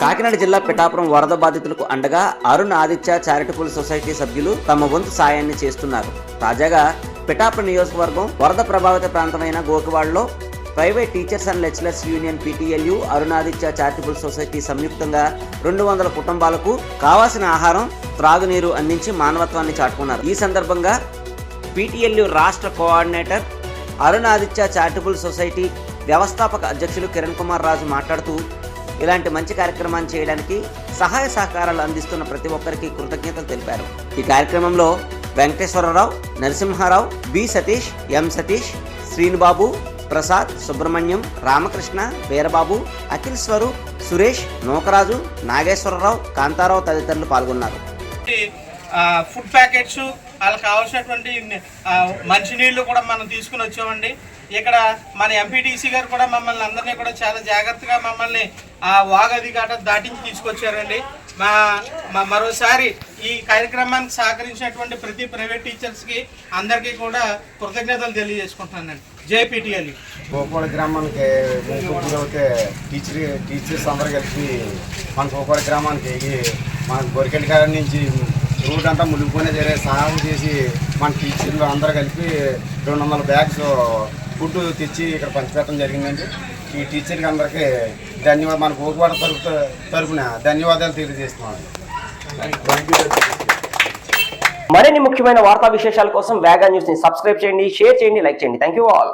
కాకినాడ జిల్లా పిఠాపురం వరద బాధితులకు అండగా అరుణ్ ఆదిత్య చారిటబుల్ సొసైటీ సభ్యులు తమ వంతు సాయాన్ని చేస్తున్నారు. తాజాగా పిఠాపురం నియోజకవర్గం వరద ప్రభావిత ప్రాంతమైన గోకివాడలో private teachers and lecturers union PTLU Arunaditya charitable society సంయుక్తంగా రెండు వందల కుటుంబాలకు కావాల్సిన ఆహారం త్రాగునీరు అందించి మానవత్వాన్ని చాటుకున్నారు. ఈ సందర్భంగా పీటీఎల్యు రాష్ట్ర coordinator Arun Aditya charitable society వ్యవస్థాపక అధ్యక్షులు కిరణ్ కుమార్ రాజు మాట్లాడుతూ ఇలాంటి మంచి కార్యక్రమాన్ని చేయడానికి సహాయ సహకారాలు అందిస్తున్న ప్రతి ఒక్కరికి కృతజ్ఞతలు తెలిపారు. ఈ కార్యక్రమంలో వెంకటేశ్వరరావు నరసింహారావు బి సతీష్ ఎం సతీష్ శ్రీనుబాబు ప్రసాద్ సుబ్రహ్మణ్యం రామకృష్ణ వీరబాబు అఖిల్ స్వరూప్ సురేష్ నూకరాజు నాగేశ్వరరావు కాంతారావు తదితరులు పాల్గొన్నారు. ఫుడ్ ప్యాకెట్స్ వాళ్ళకి కావాల్సినటువంటి మంచినీళ్ళు కూడా మనం తీసుకుని వచ్చామండి. ఇక్కడ మన ఎంపీటీసీ గారు కూడా మమ్మల్ని అందరినీ కూడా చాలా జాగ్రత్తగా మమ్మల్ని ఆ వాగది గట దాటించి తీసుకొచ్చారండి. మా మా మరోసారి ఈ కార్యక్రమానికి సహకరించినటువంటి ప్రతి ప్రైవేట్ టీచర్స్కి అందరికీ కూడా కృతజ్ఞతలు తెలియజేసుకుంటున్నానండి. జేపీటీఎల్ గోపాల గ్రామానికి అయితే టీచర్ టీచర్స్ అందరు కలిసి మన గోపాల గ్రామానికి మన గొరికెళ్ళ గారి నుంచి రోడ్ అంతా మునిగిపోయినా సరే సహాయం చేసి మన టీచర్లు అందరూ కలిపి రెండు వందల బ్యాగ్స్ ఫుడ్ తెచ్చి ఇక్కడ పంచిపెట్టడం జరిగిందండి. ఈ టీచర్కి అందరికీ ధన్యవాదాలు. మన గోకువాడ తరపు తరఫున ధన్యవాదాలు తెలియజేస్తున్నాను మరిన్ని ముఖ్యమైన వార్తా విశేషాల కోసం వేగా న్యూస్ని సబ్స్క్రైబ్ చేయండి షేర్ చేయండి లైక్ చేయండి. Thank you all